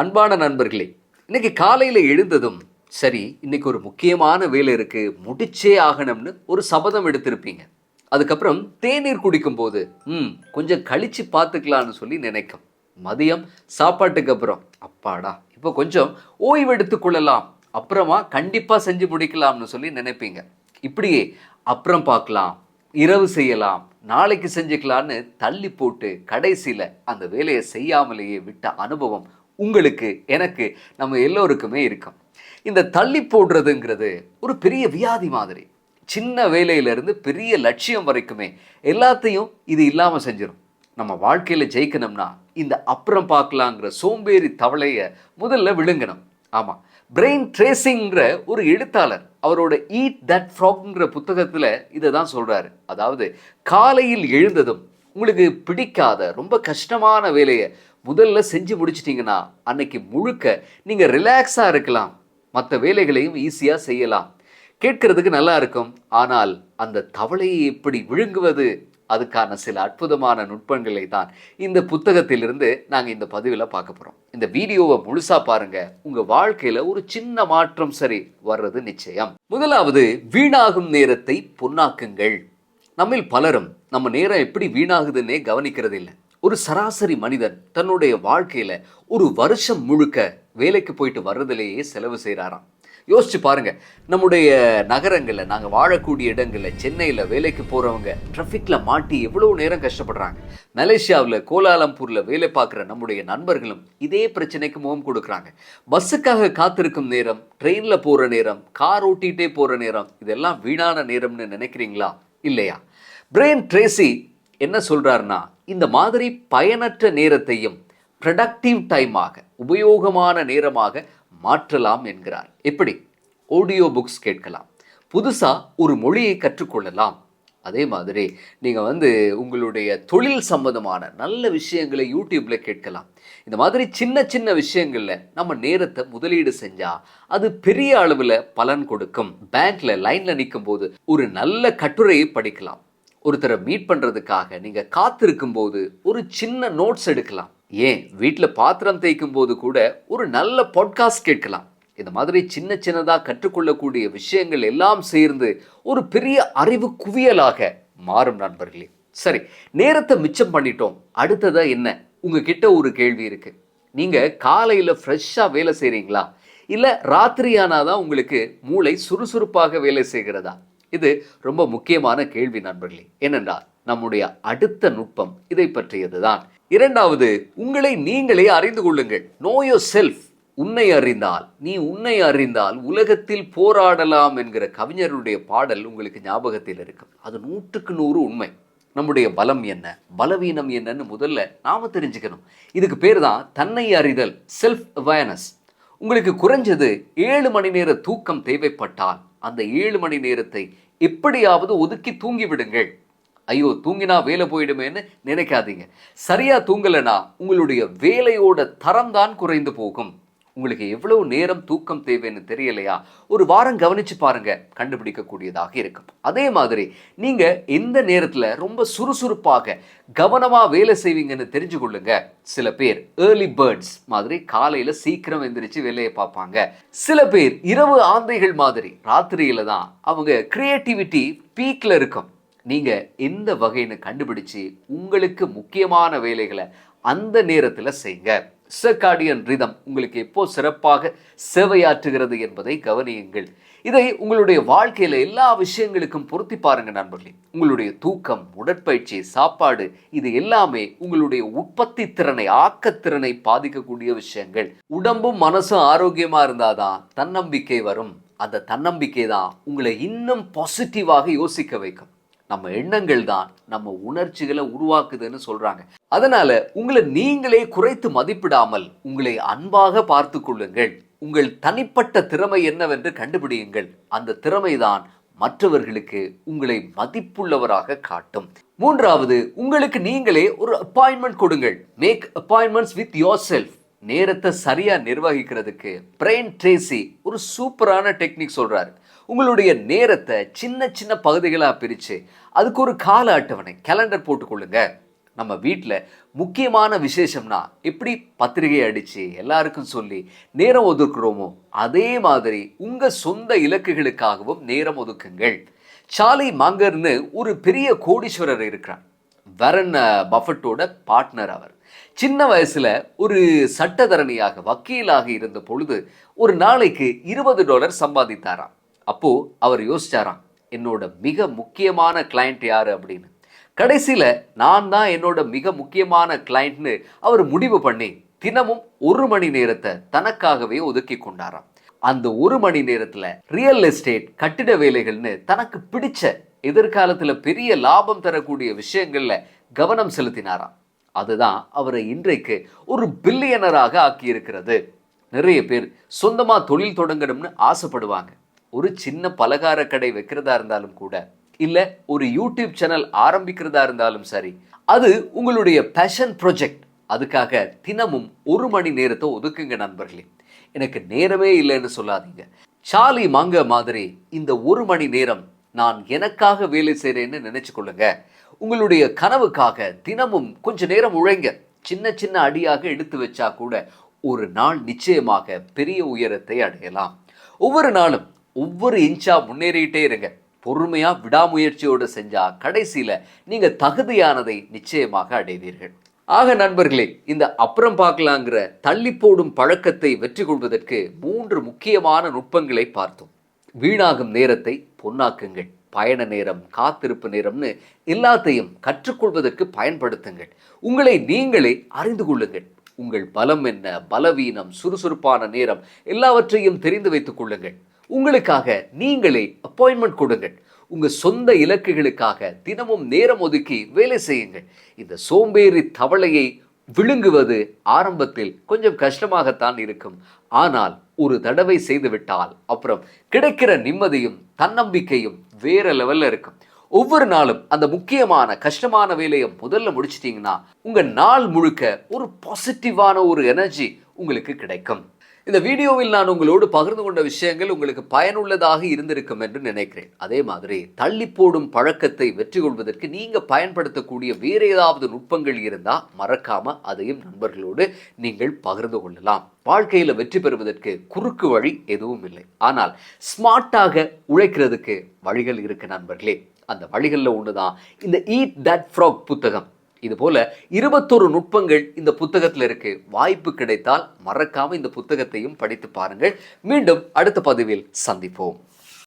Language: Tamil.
அன்பான நண்பர்களே இன்னைக்கு காலையில் எழுந்ததும் சரி இன்னைக்கு ஒரு முக்கியமான வேலை இருக்கு முடிச்சே ஆகணும்னு ஒரு சபதம் எடுத்திருப்பீங்க. அதுக்கப்புறம் தேநீர் குடிக்கும் போது ம் கொஞ்சம் கழிச்சு பார்த்துக்கலான்னு சொல்லி நினைக்கும். மதியம் சாப்பாட்டுக்கு அப்புறம். அப்பாடா இப்போ கொஞ்சம் ஓய்வு எடுத்துக்கொள்ளலாம் அப்புறமா கண்டிப்பாக செஞ்சு முடிக்கலாம்னு சொல்லி நினைப்பீங்க. இப்படியே அப்புறம் பார்க்கலாம் இரவு செய்யலாம் நாளைக்கு செஞ்சுக்கலான்னு தள்ளி போட்டு கடைசியில் அந்த வேலையை செய்யாமலேயே விட்ட அனுபவம் உங்களுக்கு எனக்கு நம்ம எல்லோருக்குமே இருக்கும். இந்த தள்ளி போடுறதுங்கிறது ஒரு பெரிய வியாதி மாதிரி. சின்ன வேலையிலேருந்து பெரிய லட்சியம் வரைக்குமே எல்லாத்தையும் இது இல்லாமல் செஞ்சிடும் நம்ம வாழ்க்கையில் ஜெயிக்கணும்னா இந்த அப்புறம் பார்க்கலாங்கிற சோம்பேறி தவளையை முதல்ல விழுங்கணும். ஆமாம் பிரெயின் ட்ரேசிங்கிற ஒரு எழுத்தாளர் அவரோட ஈட் தட் ஃப்ராக்ங்கிற புத்தகத்தில் இதை தான் சொல்கிறாரு அதாவது காலையில் எழுந்ததும் உங்களுக்கு பிடிக்காத ரொம்ப கஷ்டமான வேலையை முதல்ல செஞ்சு முடிச்சிட்டிங்கன்னா அன்னைக்கு முழுக்க நீங்கள் ரிலாக்ஸாக இருக்கலாம். மற்ற வேலைகளையும் ஈஸியாக செய்யலாம். கேட்கறதுக்கு நல்லா இருக்கும். ஆனால் அந்த தவளையை எப்படி விழுங்குவது? அதுக்கான சில அற்புதமான நுட்பங்களை தான் இந்த புத்தகத்திலிருந்து நாங்கள் இந்த பதிவில் பார்க்க போகிறோம் இந்த வீடியோவை முழுசாக பாருங்கள் உங்கள் வாழ்க்கையில் ஒரு சின்ன மாற்றம் சரி வர்றது நிச்சயம். முதலாவது வீணாகும் நேரத்தை பொன்னாக்குங்கள். நம்மில் பலரும் நம்ம நேரம் எப்படி வீணாகுதுன்னே கவனிக்கிறது இல்லை ஒரு சராசரி மனிதன் தன்னுடைய வாழ்க்கையில் ஒரு வருஷம் முழுக்க வேலைக்கு போயிட்டு வர்றதுலேயே செலவு செய்கிறாராம் யோசிச்சு பாருங்க நம்முடைய நகரங்களில் நாங்கள் வாழக்கூடிய இடங்களில் சென்னையில் வேலைக்கு போகிறவங்க ட்ராஃபிக்கில் மாட்டி எவ்வளோ நேரம் கஷ்டப்படுறாங்க. மலேசியாவில் கோலாலம்பூரில் வேலை பார்க்குற நம்முடைய நண்பர்களும் இதே பிரச்சனைக்கு முகம் கொடுக்குறாங்க. பஸ்ஸுக்காக காத்திருக்கும் நேரம் ட்ரெயினில் போகிற நேரம் கார் ஓட்டிகிட்டே போகிற நேரம் இதெல்லாம் வீணான நேரம்னு நினைக்கிறீங்களா? இல்லையா? பிரெயின் ட்ரேசி என்ன சொல்கிறாருன்னா இந்த மாதிரி பயனற்ற நேரத்தையும் ப்ரடக்டிவ் டைமாக உபயோகமான நேரமாக மாற்றலாம் என்கிறார். எப்படி? ஆடியோ புக்ஸ் கேட்கலாம். புதுசாக ஒரு மொழியை கற்றுக்கொள்ளலாம். அதே மாதிரி நீங்கள் வந்து உங்களுடைய தொழில் சம்பந்தமான நல்ல விஷயங்களை யூடியூப்பில் கேட்கலாம். இந்த மாதிரி சின்ன சின்ன விஷயங்களில் நம்ம நேரத்தை முதலீடு செஞ்சால் அது பெரிய அளவில் பலன் கொடுக்கும். பேங்க்ல லைனில் நிற்கும் போது ஒரு நல்ல கட்டுரையை படிக்கலாம். ஒருத்தரை மீட் பண்ணுறதுக்காக நீங்கள் காத்திருக்கும் போது ஒரு சின்ன நோட்ஸ் எடுக்கலாம். ஏன்? வீட்டில் பாத்திரம் தேய்க்கும் போது கூட ஒரு நல்ல பாட்காஸ்ட் கேட்கலாம். இந்த மாதிரி சின்ன சின்னதாக கற்றுக்கொள்ளக்கூடிய விஷயங்கள் எல்லாம் சேர்ந்து ஒரு பெரிய அறிவு குவியலாக மாறும் நண்பர்களே. சரி நேரத்தை மிச்சம் பண்ணிட்டோம். அடுத்ததா என்ன? உங்ககிட்ட ஒரு கேள்வி இருக்கு. நீங்கள் காலையில் ஃப்ரெஷ்ஷாக வேலை செய்கிறீங்களா இல்லை ராத்திரியானாதான் உங்களுக்கு மூளை சுறுசுறுப்பாக வேலை செய்கிறதா? இது ரொம்ப முக்கியமான கேள்வி நண்பர்களே. ஏனென்றால் நம்முடைய அடுத்த நுட்பம் இதை பற்றியதுதான். இரண்டாவது உங்களை நீங்களே அறிந்து கொள்ளுங்கள். நோ யோர் செல்ஃப் உன்னை அறிந்தால் நீ உன்னை அறிந்தால் உலகத்தில் போராடலாம் என்கிற கவிஞருடைய பாடல் உங்களுக்கு ஞாபகத்தில் இருக்கும். அது நூற்றுக்கு நூறு உண்மை. நம்முடைய பலம் என்ன? பலவீனம் என்னன்னு முதல்ல நாம தெரிஞ்சுக்கணும். இதுக்கு பேர் தான் தன்னை அறிதல் செல்ஃப் அவேர்னஸ் உங்களுக்கு குறைஞ்சது ஏழு மணி நேர தூக்கம் தேவைப்பட்டால் அந்த ஏழு மணி நேரத்தை எப்படியாவது ஒதுக்கி தூங்கி விடுங்கள். ஐயோ தூங்கினா வேலை போயிடுமேன்னு நினைக்காதீங்க. சரியா தூங்கலைன்னா உங்களுடைய வேலையோட தரம் தான் குறைந்து போகும். உங்களுக்கு எவ்வளவு நேரம் தூக்கம் தேவைன்னு தெரியலையா? ஒரு வாரம் கவனிச்சு பாருங்க. கண்டுபிடிக்கக்கூடியதாக இருக்கும். அதே மாதிரி நீங்க எந்த நேரத்துல ரொம்ப சுறுசுறுப்பாக கவனமா வேலை செய்வீங்கன்னு தெரிஞ்சு கொள்ளுங்க. சில பேர் ஏர்லி பேர்ட்ஸ் மாதிரி காலையில சீக்கிரம் எந்திரிச்சு வேலையை பார்ப்பாங்க. சில பேர் இரவு ஆந்தைகள் மாதிரி ராத்திரியில தான் அவங்க கிரியேட்டிவிட்டி பீக்ல இருக்கும். நீங்க எந்த வகைன்னு கண்டுபிடிச்சு உங்களுக்கு முக்கியமான வேலைகளை அந்த நேரத்தில் செய்யுங்க சர்காடியன் ரிதம் உங்களுக்கு எப்போ சிறப்பாக சேவையாற்றுகிறது என்பதை கவனியுங்கள். இதை உங்களுடைய வாழ்க்கையில எல்லா விஷயங்களுக்கும் பொருத்தி பாருங்க நண்பர்களே. உங்களுடைய தூக்கம் உடற்பயிற்சி சாப்பாடு இது எல்லாமே உங்களுடைய உற்பத்தி திறனை ஆக்கத்திறனை பாதிக்கக்கூடிய விஷயங்கள். உடம்பும் மனசும் ஆரோக்கியமா இருந்தாதான் தன்னம்பிக்கை வரும். அந்த தன்னம்பிக்கை தான் உங்களை இன்னும் பாசிட்டிவாக யோசிக்க வைக்கும். நம்ம எண்ணங்கள் தான் நம்ம உணர்ச்சிகளை உருவாக்குதுன்னு சொல்றாங்க. அதனால உங்களை நீங்களே குறைத்து மதிப்பிடாமல் உங்களை அன்பாக பார்த்து கொள்ளுங்கள். உங்கள் தனிப்பட்ட திறமை என்னவென்று கண்டுபிடியுங்கள். அந்த திறமைதான் மற்றவர்களுக்கு உங்களை மதிப்புள்ளவராக காட்டும். மூன்றாவது உங்களுக்கு நீங்களே ஒரு அப்பாயின்மெண்ட் கொடுங்கள். Make appointments with yourself நேரத்தை சரியா நிர்வகிக்கிறதுக்கு பிரெயின் ட்ரேசி ஒரு சூப்பரான டெக்னிக் சொல்றாரு. உங்களுடைய நேரத்தை சின்ன சின்ன பகுதிகளாக பிரித்து அதுக்கு ஒரு கால அட்டவணை கேலண்டர் போட்டுக்கொள்ளுங்க. நம்ம வீட்டில் முக்கியமான விசேஷம்னா எப்படி பத்திரிகை அடித்து எல்லாருக்கும் சொல்லி நேரம் ஒதுக்குறோமோ அதே மாதிரி உங்கள் சொந்த இலக்குகளுக்காகவும் நேரம் ஒதுக்குங்கள். சாலை மாங்கர்னு ஒரு பெரிய கோடீஸ்வரர் இருக்கிறார். வரன் பஃபட்டோட பார்ட்னர் அவர். சின்ன வயசில் ஒரு சட்டத்தரணியாக வக்கீலாக இருந்த பொழுது ஒரு நாளைக்கு இருபது டாலர் சம்பாதித்தாராம். அப்போது அவர் யோசிச்சாராம் என்னோட மிக முக்கியமான கிளையண்ட் யார்? அப்படின்னு. கடைசியில் நான் தான் என்னோட மிக முக்கியமான கிளையண்ட்னு அவர் முடிவு பண்ணி தினமும் ஒரு மணி நேரத்தை தனக்காகவே ஒதுக்கி கொண்டாராம். அந்த ஒரு மணி நேரத்தில் ரியல் எஸ்டேட் கட்டிட வேலைகள்னு தனக்கு பிடிச்ச எதிர்காலத்தில் பெரிய லாபம் தரக்கூடிய விஷயங்களில் கவனம் செலுத்தினாராம். அதுதான் அவரை இன்றைக்கு ஒரு பில்லியனராக ஆக்கியிருக்கிறது. நிறைய பேர் சொந்தமாக தொழில் தொடங்கணும்னு ஆசைப்படுவாங்க. ஒரு சின்ன பலகார கடை வைக்கிறதா இருந்தாலும் கூட இல்லை ஒரு யூடியூப் சேனல் ஆரம்பிக்கிறதா இருந்தாலும் சரி அது உங்களுடைய பேஷன் ப்ரொஜெக்ட் அதுக்காக தினமும் ஒரு மணி நேரத்தை ஒதுக்குங்க நண்பர்களே. எனக்கு நேரமே இல்லைன்னு சொல்லாதீங்க. சாலி மாங்க மாதிரி இந்த ஒரு மணி நேரம் நான் எனக்காக வேலை செய்கிறேன்னு நினைச்சு கொள்ளுங்க. உங்களுடைய கனவுக்காக தினமும் கொஞ்ச நேரம் உழைங்க. சின்ன சின்ன அடியாக எடுத்து வச்சா கூட ஒரு நாள் நிச்சயமாக பெரிய உயரத்தை அடையலாம். ஒவ்வொரு நாளும் ஒவ்வொரு இன்ச்சாக முன்னேறிட்டே இருங்க. பொறுமையாக விடாமுயற்சியோடு செஞ்சால் கடைசியில் நீங்கள் தகுதியானதை நிச்சயமாக அடைவீர்கள். ஆக நண்பர்களே இந்த அப்புறம் பார்க்கலாங்கிற தள்ளி போடும் பழக்கத்தை வெற்றி கொள்வதற்கு மூன்று முக்கியமான நுட்பங்களை பார்த்தோம். வீணாகும் நேரத்தை பொன்னாக்குங்கள். பயண நேரம் காத்திருப்பு நேரம்னு எல்லாத்தையும் கற்றுக்கொள்வதற்கு பயன்படுத்துங்கள். உங்களை நீங்களே அறிந்து கொள்ளுங்கள். உங்கள் பலம் என்ன? பலவீனம் சுறுசுறுப்பான நேரம் எல்லாவற்றையும் தெரிந்து வைத்துக் கொள்ளுங்கள். உங்களுக்காக நீங்களே அப்பாயின்மெண்ட் கொடுங்கள். உங்கள் சொந்த இலக்குகளுக்காக தினமும் நேரம் ஒதுக்கி வேலை செய்யுங்கள். இந்த சோம்பேறி தவளையை விழுங்குவது ஆரம்பத்தில் கொஞ்சம் கஷ்டமாகத்தான் இருக்கும். ஆனால் ஒரு தடவை செய்துவிட்டால் அப்புறம் கிடைக்கிற நிம்மதியும் தன்னம்பிக்கையும் வேற லெவலில் இருக்கும். ஒவ்வொரு நாளும் அந்த முக்கியமான கஷ்டமான வேலையை முதல்ல முடிச்சிட்டிங்கன்னா உங்கள் நாள் முழுக்க ஒரு பாசிட்டிவான ஒரு எனர்ஜி உங்களுக்கு கிடைக்கும். இந்த வீடியோவில் நான் உங்களோடு பகிர்ந்து கொண்ட விஷயங்கள் உங்களுக்கு பயனுள்ளதாக இருந்திருக்கும் என்று நினைக்கிறேன். அதே மாதிரி தள்ளி போடும் பழக்கத்தை வெற்றி கொள்வதற்கு நீங்க பயன்படுத்தக்கூடிய வேறு ஏதாவது நுட்பங்கள் இருந்தால் மறக்காம அதையும் நண்பர்களோடு நீங்கள் பகிர்ந்து கொள்ளலாம். வாழ்க்கையில் வெற்றி பெறுவதற்கு குறுக்கு வழி எதுவும் இல்லை. ஆனால் ஸ்மார்ட்டாக உழைக்கிறதுக்கு வழிகள் இருக்கு நண்பர்களே. அந்த வழிகளில் ஒன்று தான் இந்த ஈட் தட் ஃப்ராக் புத்தகம். இது போல இருபத்தொரு நுட்பங்கள் இந்த புத்தகத்தில் இருக்கு. வாய்ப்பு கிடைத்தால் மறக்காம இந்த புத்தகத்தையும் படித்து பாருங்கள். மீண்டும் அடுத்த பதிவில் சந்திப்போம்.